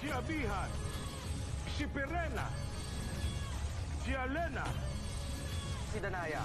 si Abihan, si Perena, si Alena, si Danaya.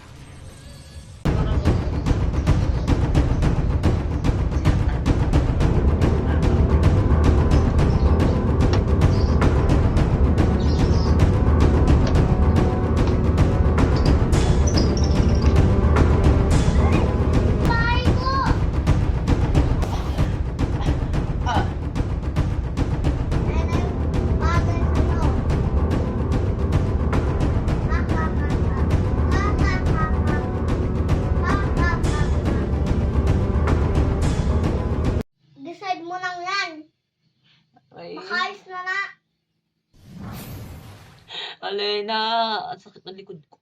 Alena, ang sakit ng likod ko.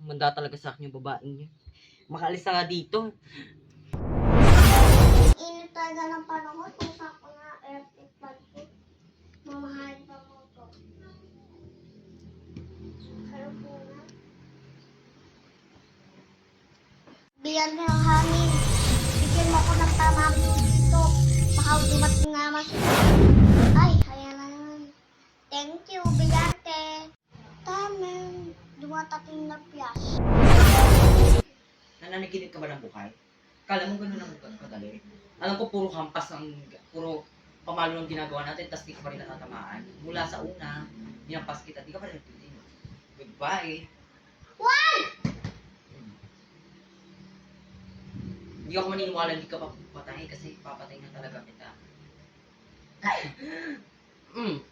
Manda talaga sa akin yung babaeng niya. Makaalis na nga dito. Init talaga ng panahon. Usa ko na airtip pad ko. Mamahalin pa mo to. Sarap mo na. Bigyan mo ng hangin. Bigyan mo ako ng tamang dito. Baka dumating nga mas. Tamang dumatating na piyas. Nananaginip ka ba ng buhay? Kala mo ganun ang kadali? Alam ko puro hampas ang, puro pamalo ang ginagawa natin, tapos di ka pa rin natatamaan. Mula sa una, hinampas kita, di ka pa rin nagtitin. Goodbye. Why? Hindi ako maniniwala hindi ka papatay kasi papatay na talaga kita. mm.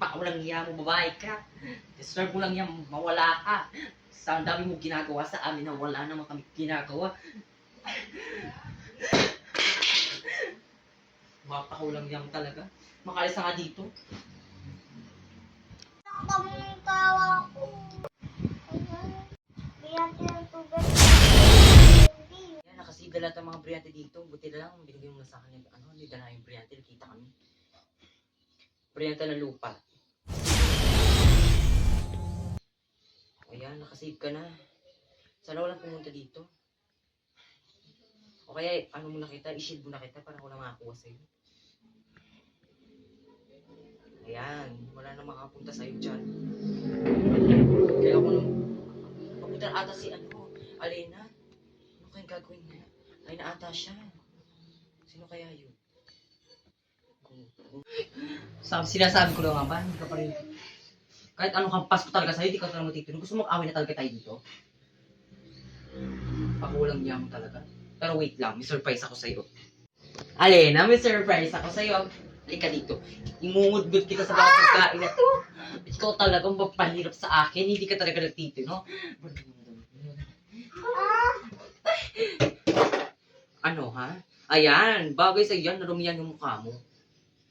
Pa, walang hiya mo, babae ka. Deserve mo lang yan, mawala ka. Sa ang dami mo ginagawa sa amin na wala naman kami ginagawa. Mapakawalang yan talaga. Makalis nga dito. Kamong tawa ko. Biyarte ng tubig. Yan, nakasiga lahat ang mga brilyante dito. Buti na lang, binigyan mo na sa akin yung ano, na yung brilyante, nakita kami. Brilyante ng lupa. Ayan, nakasave ka na. Sana walang pumunta dito. O kaya, ano mo na kita, i-shield mo na kita para wala makakuha sa'yo. Ayan, wala na makapunta sa'yo dyan. Kaya ako nung, papunta ata si ano, Alena. Ano kayang gagawin niya? Ay, na ata siya. Sino kaya yun? Sabi, sinasabi ko lang nga ba, hindi ka pa rin, kahit anong kampas ko talaga sa'yo, hindi ka talaga matitulog. Gusto mo away na talaga tayo dito? Pakulang niya mo talaga. Pero wait lang, may surprise ako sa'yo. Alena, may surprise ako sa'yo. Halika dito. Imungudgod kita sa mga pagkain na to. Ikaw talagang mapahirap sa akin. Hindi ka talaga nagtitino. Ano ha? Ayan, bagay sa yan, narumiyan yung mukha mo.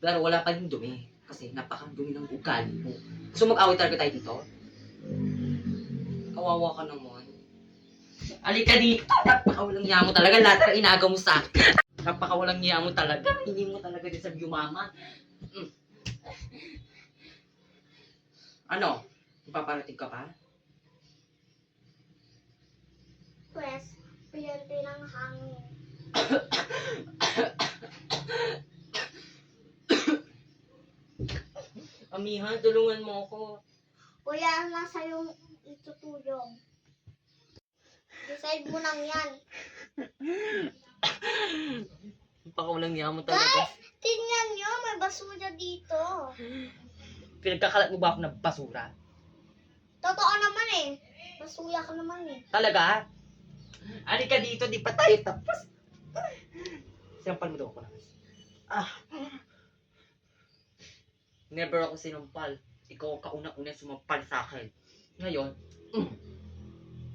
Pero wala pa yung dumi. Kasi napakadumi ng ugali mo. Gusto mag-away talaga tayo dito? Kawawa ka naman. Alika dito. Napakawalang niya mo talaga. Lahat ng inaga mo sa akin. Napakawalang niya mo talaga. Hindi mo talaga deserve yumaman. Mm. Ano? Ipaparating ka pa? Pwes, biyarte ng hangin. Amihan, tulungan mo ako. Kuya, nasa yung itutulong. Decide mo lang yan. Napakawalang niya mo talaga. Guys, tingnan nyo, may basura dito. Pinagkakalat mo ba ako ng basura? Totoo naman eh. Basura ka naman eh. Talaga? Ani ka dito, di pa tayo tapos. Sinampal mo daw ako. Ah. Never ako sinumpal. Ikaw ang kauna-una sumampal sa akin. Ngayon, mm,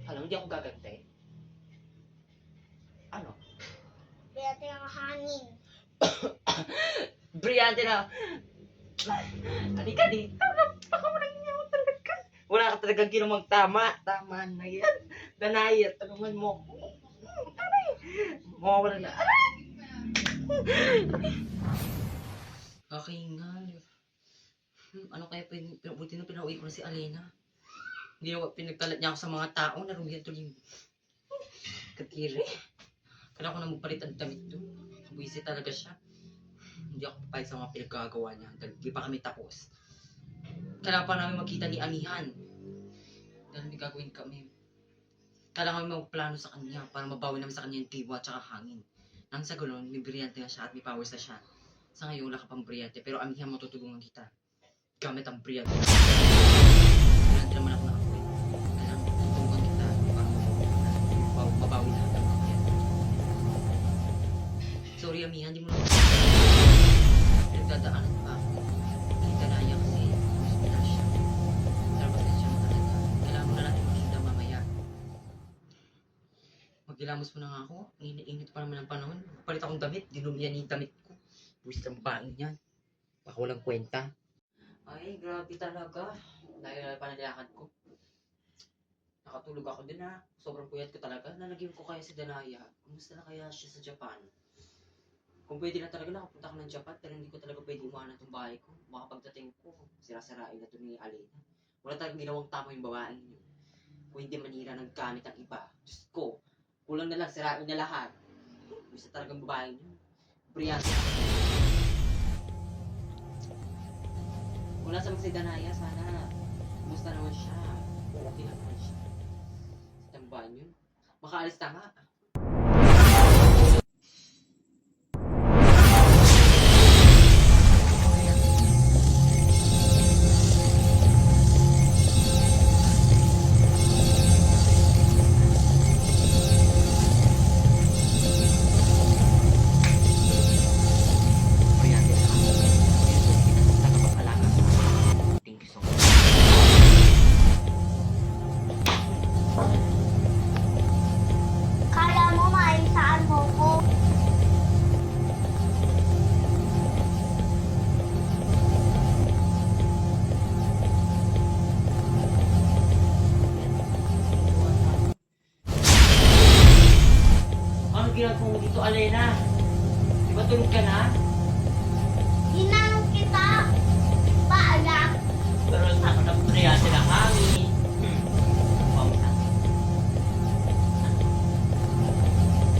alam, hindi ako gagante. Ano? Biyarte ng hangin. Brillante na. Ani ka dito. Niya mo talaga. Wala ka talagang ginawang tama. Tama na yan. Danaya, tanungan mo ako. Aray! Mawawala na. Aray! Okay nga. Ano kaya pin, pin, buti na pinauwi ko na si Alena. Hindi na pinagkalat niya ako sa mga tao. Narumihan tuloy yung katiri. Kailangan ko na magpalit ang damit doon. Buwisi talaga siya. Hindi ako papayag sa mga pinaggagawa niya. Dahil di pa kami tapos. Kailangan pa namin magkita ni Anihan. Dahil may gagawin kami. Kailangan kami magplano sa kanya para mabawi namin sa kanya yung tiwa at saka hangin. Nang sa gulon, may brilyante na siya at may powers na siya. Sa ngayon, wala ka pang brilyante, pero Anihan matutulungan kita. Gamit ang brilyante. Brilyante naman ako nakakuha. Kailangan tutulungan kita para mabawi. Mabawi, lahat ng yan. Sorry, Amihan, di mo na Nagdadaanan pa ako. Kita na niya kasi na siya. Pero pasensya mo talaga. Kailangan mo na natin makita mamaya. Magilamos mo na nga ako. Init-init pa naman ang panahon. Palit akong damit. Dinumihan yung damit ko. Buwis ang baing yan. Baka walang kwenta. Ay, grabe talaga. Dahil pa nalakad ko. Nakatulog ako din ha. Sobrang puyat ko talaga. Nalagyan ko kaya si Danaya. Kumusta na kaya siya sa Japan? Kung pwede na talaga nakapunta ako ng Japan, pero hindi ko talaga pwede umahan itong bahay ko. Baka pagdating ko, sirasarain na ito ni Alena. Wala talagang ginawang tama yung babaeng yun. Kung hindi manira ng gamit ang iba. Diyos ko, kulang na lang, sirain na lahat. Gusto talagang babaeng yun. Brillante nasa si Danaya, sana, kumusta naman siya? Okay naman siya. Sa tambahan yun. Makaalis na nga. Dito, Alena? Di ba tulog ka na? Ginanong kita. Paalam. Pero brillante na. Hmm. Wow, na.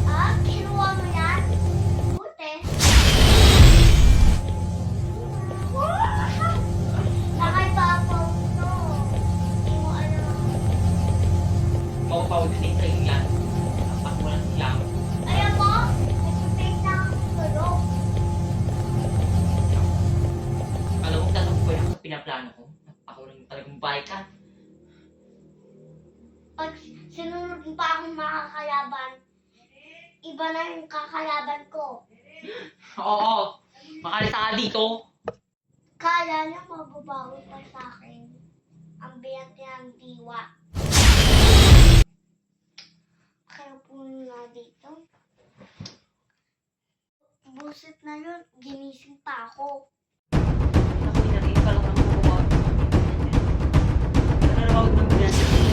Ah, kinuha mo yan? Buti. Nakaibabaw to. Hindi mo alam. Maupaw din yan. Pinaplano ko. Ako lang talagang bahay ka. Pag sinunod mo pa akong makakalaban, iba na yung kakalaban ko. Oo. Makalisa ka dito. Kala na mababawi pa sa akin ang biyante ng diwa. Kaya po nga dito. Busit na yun, ginising pa ako. Ako inarin ka lang ang bubuwag.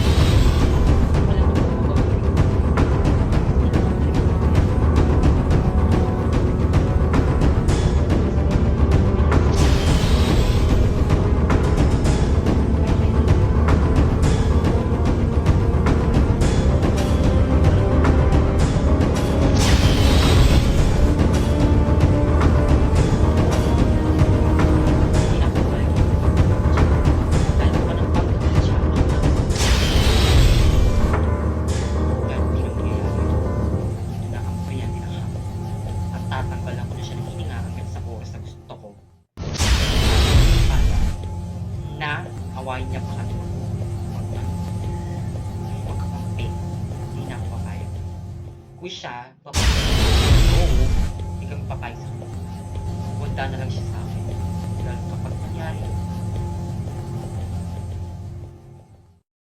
Na hawain niya pa kami. Huwag na. Huwag ka kampi. Hindi na ako papayag. Kung siya, papayag. Oo, hindi kami papayag sa kanya. Wanda na lang siya sa akin. Dahil kapag nangyari,